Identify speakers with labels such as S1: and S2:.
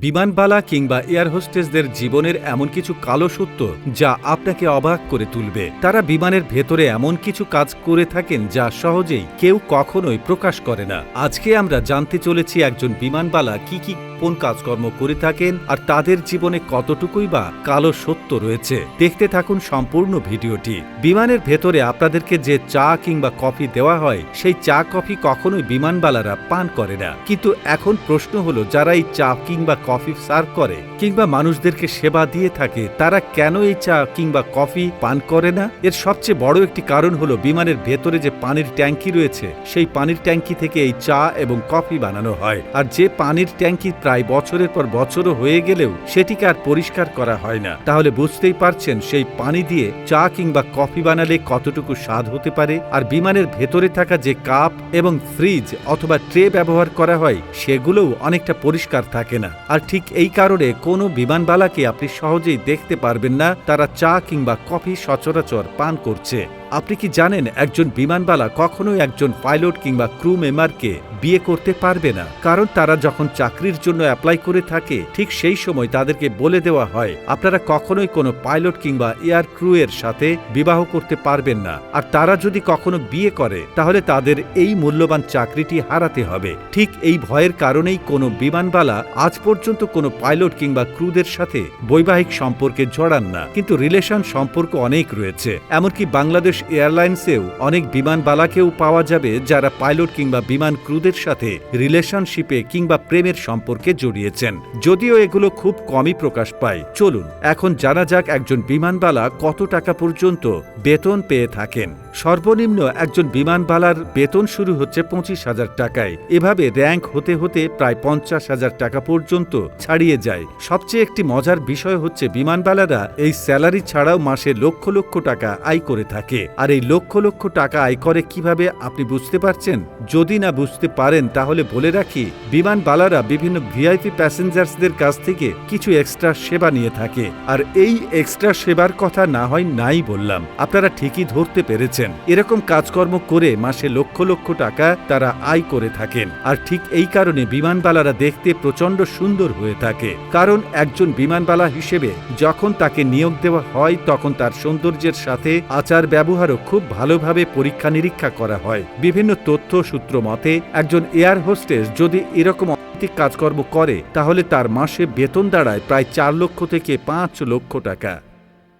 S1: বিমানবালা কিংবা এয়ার হোস্টেসদের জীবনের এমন কিছু কালো সত্য যা আপনাকে অবাক করে তুলবে। তারা বিমানের ভেতরে এমন কিছু কাজ করে থাকেন যা সহজেই কেউ কখনোই প্রকাশ করে না। আজকে আমরা জানতে চলেছি একজন বিমানবালা কি কি কোন কাজকর্ম করে থাকেন আর তাদের জীবনে কতটুকুই বা কালো সত্য রয়েছে, দেখতে থাকুন সম্পূর্ণ ভিডিওটি। বিমানের ভেতরে আপনাদেরকে যে চা কিংবা কফি দেওয়া হয়, সেই চা কফি কখনোই বিমানবালারা পান করে না। কিন্তু এখন প্রশ্ন হলো, যারা এই চা কিংবা কফি সার্ভ করে কিংবা মানুষদেরকে সেবা দিয়ে থাকে, তারা কেন এই চা কিংবা কফি পান করে না? এর সবচেয়ে বড় একটি কারণ হলো, বিমানের ভেতরে যে পানির ট্যাঙ্কি রয়েছে, সেই পানির ট্যাঙ্কি থেকে এই চা এবং কফি বানানো হয়। আর যে পানির ট্যাঙ্কি প্রায় বছরের পর বছরও হয়ে গেলেও সেটিকে আর পরিষ্কার করা হয় না। তাহলে বুঝতেই পারছেন সেই পানি দিয়ে চা কিংবা কফি বানালে কতটুকু স্বাদ হতে পারে আর বিমানের ভেতরে থাকা যে কাপ এবং ফ্রিজ অথবা ট্রে ব্যবহার করা হয়, সেগুলোও অনেকটা পরিষ্কার থাকে না। আর ঠিক এই কারণে কোনো বিমানবালাকে আপনি সহজেই দেখতে পারবেন না, তারা চা কিংবা কফি সচরাচর পান করছে। আপনি কি জানেন একজন বিমানবালা কখনোই একজন পাইলট কিংবা ক্রু মেম্বারকে বিয়ে করতে পারবে না? কারণ তারা যখন চাকরির জন্য অ্যাপ্লাই করে থাকে, ঠিক সেই সময় তাদেরকে বলে দেওয়া হয়, আপনারা কখনোই কোনো পাইলট কিংবা এয়ার ক্রু এর সাথে বিবাহ করতে পারবেন না। আর তারা যদি কখনো বিয়ে করে, তাহলে তাদের এই মূল্যবান চাকরিটি হারাতে হবে। ঠিক এই ভয়ের কারণেই কোনো বিমানবালা আজ পর্যন্ত কোনো পাইলট কিংবা ক্রুদের সাথে বৈবাহিক সম্পর্কে জড়ান না। কিন্তু রিলেশন সম্পর্ক অনেক রয়েছে। এমনকি বাংলাদেশ এয়ারলাইন্সেও অনেক বিমানবালাকেও পাওয়া যাবে যারা পাইলট কিংবা বিমান ক্রুদের সাথে রিলেশনশিপে কিংবা প্রেমের সম্পর্কে জড়িয়েছেন। যদিও এগুলো খুব কমই প্রকাশ পায়। চলুন, এখন জানা যাক একজন বিমানবালা কত টাকা পর্যন্ত বেতন পেয়ে থাকেন। সর্বনিম্ন একজন বিমানবালার বেতন শুরু হচ্ছে পঁচিশ হাজার টাকায়। এভাবে র্যাঙ্ক হতে হতে প্রায় পঞ্চাশ হাজার টাকা পর্যন্ত ছাড়িয়ে যায়। সবচেয়ে একটি মজার বিষয় হচ্ছে বিমানবালারা এই স্যালারি ছাড়াও মাসে লক্ষ লক্ষ টাকা আয় করে থাকে। আর এই লক্ষ লক্ষ টাকা আয় করে কীভাবে আপনি বুঝতে পারছেন? যদি না বুঝতে পারেন, তাহলে বলে রাখি বিমানবালারা বিভিন্ন ভিআইপি প্যাসেঞ্জার্সদের কাছ থেকে কিছু এক্সট্রা সেবা নিয়ে থাকে। আর এই এক্সট্রা সেবার কথা না হয় নাই বললাম। আপনারা ঠিকই ধরতে পেরেছেন। এরকম কাজকর্ম করে মাসে লক্ষ লক্ষ টাকা তারা আয় করে থাকেন। আর ঠিক এই কারণে বিমানবালারা দেখতে প্রচণ্ড সুন্দর হয়ে থাকে। কারণ একজন বিমানবালা হিসেবে যখন তাকে নিয়োগ দেওয়া হয়, তখন তার সৌন্দর্যের সাথে আচার ব্যবহারও খুব ভালোভাবে পরীক্ষা নিরীক্ষা করা হয়। বিভিন্ন তথ্য সূত্র মতে, একজন এয়ার হোস্টেস যদি এরকম অনৈতিক কাজকর্ম করে, তাহলে তার মাসে বেতন দাঁড়ায় প্রায় চার লক্ষ থেকে পাঁচ লক্ষ টাকা।